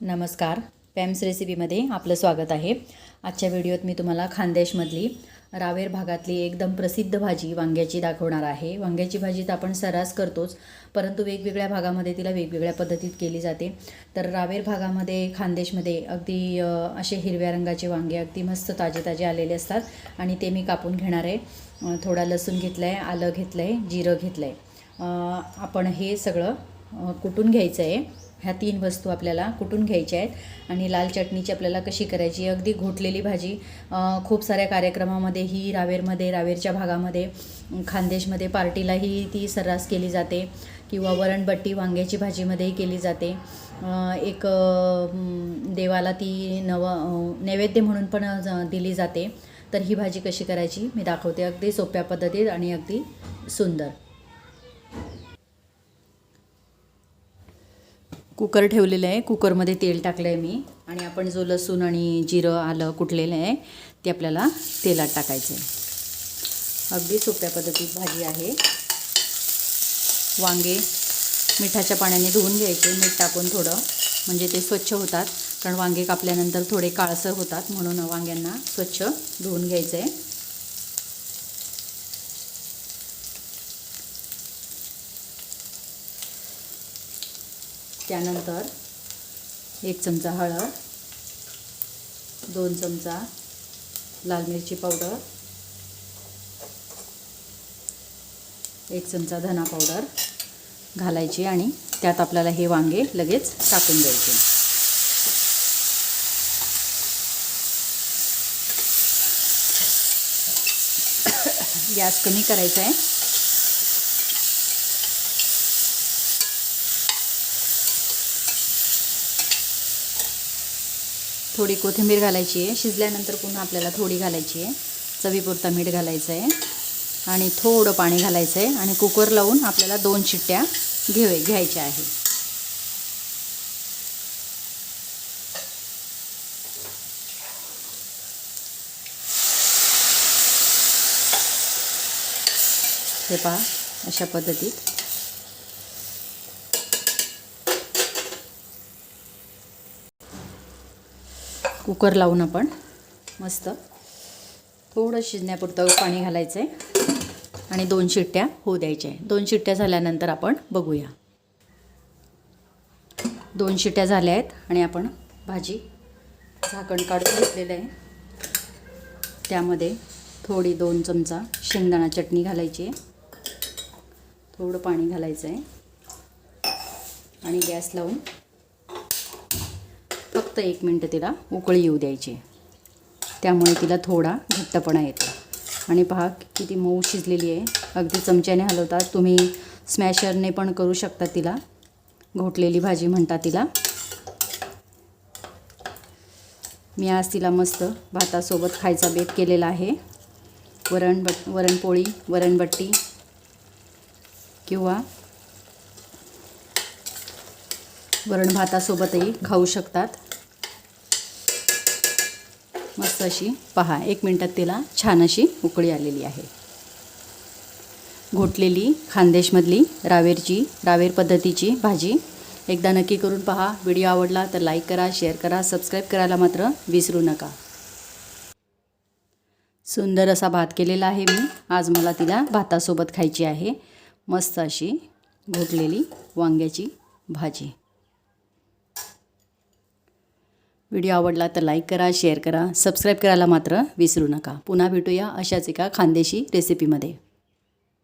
नमस्कार. पॅम्स रेसिपीमध्ये आपलं स्वागत आहे. आजच्या व्हिडिओत मी तुम्हाला खानदेशमधली रावेर भागातली एकदम प्रसिद्ध भाजी वांग्याची दाखवणार आहे. वांग्याची भाजी तर आपण सर्रास करतोच परंतु वेगवेगळ्या भागामध्ये तिला वेगवेगळ्या पद्धतीत केली जाते. तर रावेर भागामध्ये खानदेशमध्ये अगदी असे हिरव्या रंगाचे वांगे अगदी मस्त ताजे ताजे आलेले असतात आणि ते मी कापून घेणार आहे. थोडा लसूण घेतला आहे आलं घेतलं आहे जिरं घेतलं आहे आपण हे सगळं कुठून कुटून घ्यायचं आहे ह्या तीन वस्तू आपल्याला कुटून घ्यायच्या आहेत? आणि लाल चटणीची आपल्याला कशी करायची? अगदी घोटलेली भाजी खूप साऱ्या कार्यक्रमामध्ये ही रावेरमध्ये रावेरच्या भागामध्ये खानदेशमध्ये पार्टीलाही ती सर्रास केली जाते. किंवा वरणबट्टी वांग्याची भाजीमध्येही केली जाते. एक देवाला ती नव नैवेद्य म्हणून पण ज- दिली जाते. तर ही भाजी कशी करायची? मी दाखवते. अगदी सोप्या पद्धतीत आणि अगदी सुंदर. कुकर ठेवलेलं आहे. कुकरमध्ये तेल टाकलं आहे मी. आणि आपण जो लसूण आणि जिरं आलं कुटलेलं आहे ते आपल्याला तेलात टाकायचं आहे. अगदी सोप्या पद्धतीत भाजी आहे. वांगे मिठाच्या पाण्याने धुवून घ्यायचे. मीठ टाकून थोडं. म्हणजे ते स्वच्छ होतात. कारण वांगे कापल्यानंतर थोडे काळसर होतात. म्हणून वांग्यांना स्वच्छ धुवून घ्यायचं आहे त्यानंतर एक चमचा हळद दोन चमचा लाल मिरची पावडर एक चमचा धना पावडर घालायची आणि त्यात आपल्याला हे वांगे लगेच टाकून द्यायचे. गॅस कमी करायचा आहे थोडी कोथिंबीर घालायची आहे. शिजल्यानंतर पुन्हा आपल्याला थोडी घालायची आहे. चवीपुरता मीठ घालायचं आहे आणि थोडं पाणी घालायचं आहे आणि कुकर लावून आपल्याला दोन शिट्ट्या घेऊ घ्यायच्या आहे. हे पहा अशा पद्धतीत. कुकर लावून आपण. मस्त. थोडं शिजण्यापुरतं पाणी घालायचं आहे आणि दोन शिट्ट्या होऊ द्यायच्या आहे दोन शिट्ट्या झाल्यानंतर आपण बघूया. दोन शिट्ट्या झाल्या आहेत आणि आपण भाजी झाकण काढून घेतलेलं आहे. त्यामध्ये थोडी दोन चमचा शेंगदाणा चटणी घालायची आहे. थोडं पाणी घालायचं आहे आणि गॅस लावून फक्त एक मिनटं तिला उकळी येऊ द्यायची. त्यामुळे तिला थोडा घट्टपणा येतो. आणि पहा किती मऊ शिजलेली आहे. अगदी चमच्याने हलवतात. तुम्ही स्मॅशरने पण करू शकता तिला. घोटलेली भाजी म्हणता तिला. मी आज तिला मस्त भातासोबत खायचा बेत केलेला आहे. वरण बट वरणपोळी वरणबट्टी किंवा वरण भातासोबतही खाऊ शकतात. मस्त अशी पहा एक मिनटात तिला छान अशी उकळी आलेली आहे. घोटलेली खानदेशमधली रावेरची रावेर पद्धतीची भाजी एकदा नक्की करून पहा. व्हिडिओ आवडला तर लाईक करा शेअर करा सबस्क्राईब करायला मात्र विसरू नका. सुंदर असा भात केलेला आहे मी. आज मला तिला भातासोबत खायची आहे. मस्त अशी घोटलेली वांग्याची भाजी. व्हिडिओ आवडला तर लाईक करा शेअर करा सबस्क्राईब करायला मात्र विसरू नका. पुन्हा भेटूया अशाच एका खानदेशी रेसिपीमध्ये.